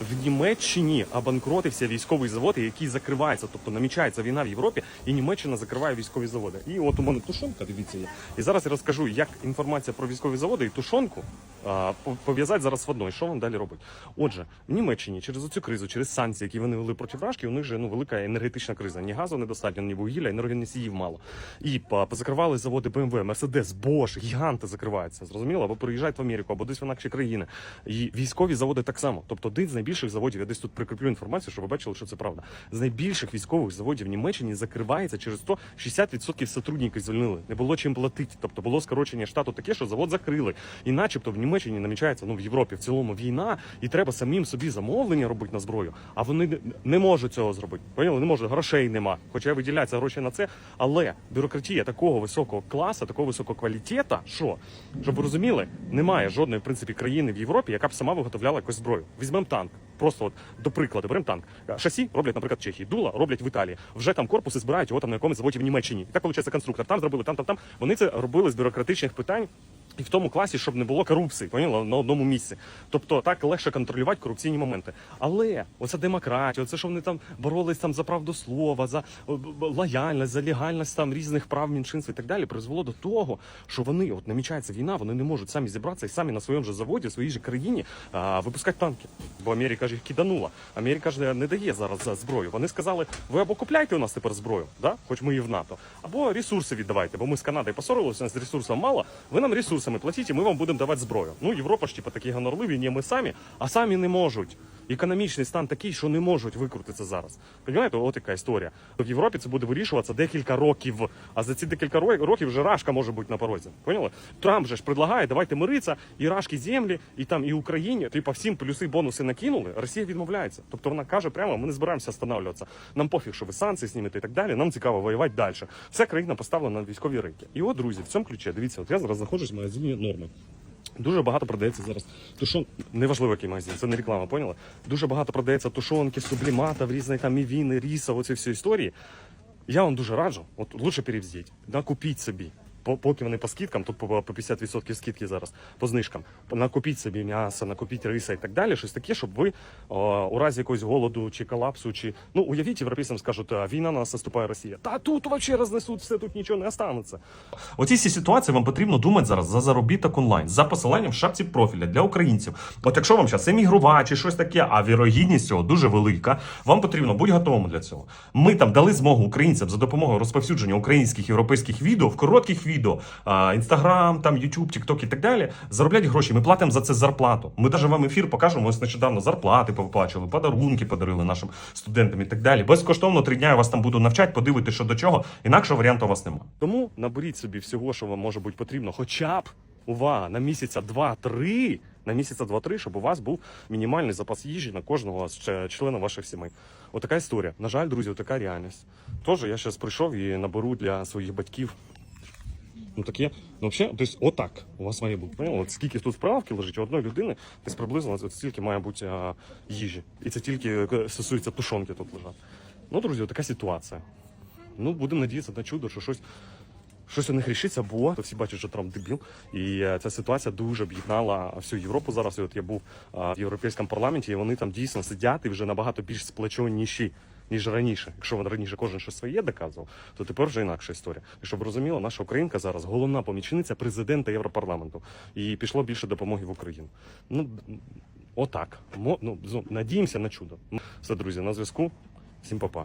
в Німеччині обанкротився військовий завод, який закривається. Тобто намічається війна в Європі, і Німеччина закриває військові заводи. І от у мене тушонка, дивіться є. І зараз я розкажу, як інформація про військові заводи і тушонку пов'язати зараз в одно. І що вам далі робить? Отже, в Німеччині через цю кризу, через санкції, які вони вели проти Рашки, у них же ну велика енергетична криза. Ні газу недостатньо, ні вугілля, енергоносіїв мало. І позакривали заводи BMW, Mercedes, Bosch, гіганти закриваються. Зрозуміло, або переїжджають в Америку, або десь в інакші країни. І військові заводи так само. Тобто, один з найбільших заводів, я десь тут прикріплю інформацію, щоб ви бачили, що це правда. З найбільших військових заводів Німеччині закривається через то 60% сотрудників звільнили. Не було чим платити. Тобто було скорочення штату таке, що завод закрили. І начебто в Німеччині намічається ну в Європі в цілому війна, і треба самим собі замовлення робити на зброю. А вони не- не можуть цього зробити. Поняли? Не можуть, грошей нема. Хоча виділяються гроші на це. Але бюрократія такого високого класу, такого високого квалітета, що щоб ви розуміли, немає жодної в принципі країни в Європі, яка б сама виготовляла якусь зброю. Візьмемо танк. Просто от до прикладу, беремо танк. Шасі роблять, наприклад, в Чехії, дула роблять в Італії. Вже там корпуси збирають його там на якомусь заводі в Німеччині. І так виходить конструктор. Там зробили, там, там, там. Вони це робили з бюрократичних питань. І в тому класі, щоб не було корупції, поняла, на одному місці. Тобто так легше контролювати корупційні моменти. Але оця демократія, оце що вони там боролись там за правду слова, за лояльність, за легальність там різних прав меншинств і так далі, призвело до того, що вони, от намічається війна, вони не можуть самі зібратися і самі на своєму же заводі, в своїй же країні а, випускати танки. Бо Америка ж їх киданула. Америка ж не дає зараз за зброю. Вони сказали, ви або купляйте у нас тепер зброю, да? хоч ми і в НАТО, або ресурси віддавайте, бо ми з Канадою посорилися, у нас ресурсів мало. Ви нам ресурсами платіть, і ми вам будемо давати зброю. Ну, Європа ж типу, такі гонорливі, ні, ми самі, а самі не можуть. Економічний стан такий, що не можуть викрутитися зараз. Понимаєте, от яка історія. В Європі це буде вирішуватися декілька років. А за ці декілька ро- років вже рашка може бути на порозі. Поняли? Трамп же ж предлагає, давайте миритися, і рашки землі, і там і Україні. Типа всім плюси, бонуси накинули. Росія відмовляється. Тобто вона каже прямо, ми не збираємося останавливатися. Нам пофіг, що ви санкції знімете і так далі. Нам цікаво воювати далі. Вся країна поставлена на військові рейки. І от, друзі, в цьому ключі, дивіться, от я зараз знаходжусь в магазині норми. Дуже багато продається зараз тушон. Неважливо, який магазин, це не реклама, поняла? Дуже багато продається тушонки, сублімата, в різні там мівіни, ріса, оці всі історії. Я вам дуже раджу, от лучше перевздіть, накупіть собі. По- Поки вони по скидкам, тут по по 50% скидки зараз, по знижкам. Накупіть собі м'ясо, накупіть риса і так далі. Щось таке, щоб ви о, у разі якогось голоду чи колапсу, чи ну уявіть, європейцям скажуть, а війна на нас наступає Росія. Та тут взагалі рознесуть все, тут нічого не останеться. У цій всій ситуації вам потрібно думати зараз за заробіток онлайн за посиланням в шапці профіля для українців. От якщо вам зараз емігрувати чи щось таке, а вірогідність цього дуже велика, вам потрібно бути готовим для цього. Ми там дали змогу українцям за допомогою розповсюдження українських європейських відео в коротких відео, інстаграм, там Ютуб, Тікток і так далі. Зароблять гроші. Ми платимо за це зарплату. Ми навіть вам ефір покажемо. Ось нещодавно зарплати повиплачували, подарунки подарили нашим студентам і так далі. Безкоштовно три дня я вас там буду навчати, подивитися, що до чого. Інакшого варіанту у вас немає. Тому наберіть собі всього, що вам може бути потрібно, хоча б увага на місяця два-три, на місяця два-три, щоб у вас був мінімальний запас їжі на кожного з члена ваших сімей. Отака історія. На жаль, друзі, така реальність. Тож я зараз прийшов і наберу для своїх батьків. Ну таке, ну взагалі, тобто отак у вас має бути. Поняли? От скільки тут справки лежить у одної людини, десь приблизно от стільки має бути а, їжі. І це тільки е, стосується тушонки тут лежать. Ну, друзі, така ситуація. Ну, будемо надіятися на чудо, що щось, щось у них рішиться, бо всі бачать, що Трамп дебіл. І е, ця ситуація дуже об'єднала всю Європу зараз. І от я був в європейському парламенті, і вони там дійсно сидять і вже набагато більш сплеченіші. Ніж раніше, якщо він раніше кожен щось своє доказував, то тепер вже інакша історія. І щоб розуміло, наша українка зараз головна помічниця президента Європарламенту. І пішло більше допомоги в Україну. Ну отак. Ну, надіємося на чудо. Все, друзі, на зв'язку. Всім па-па.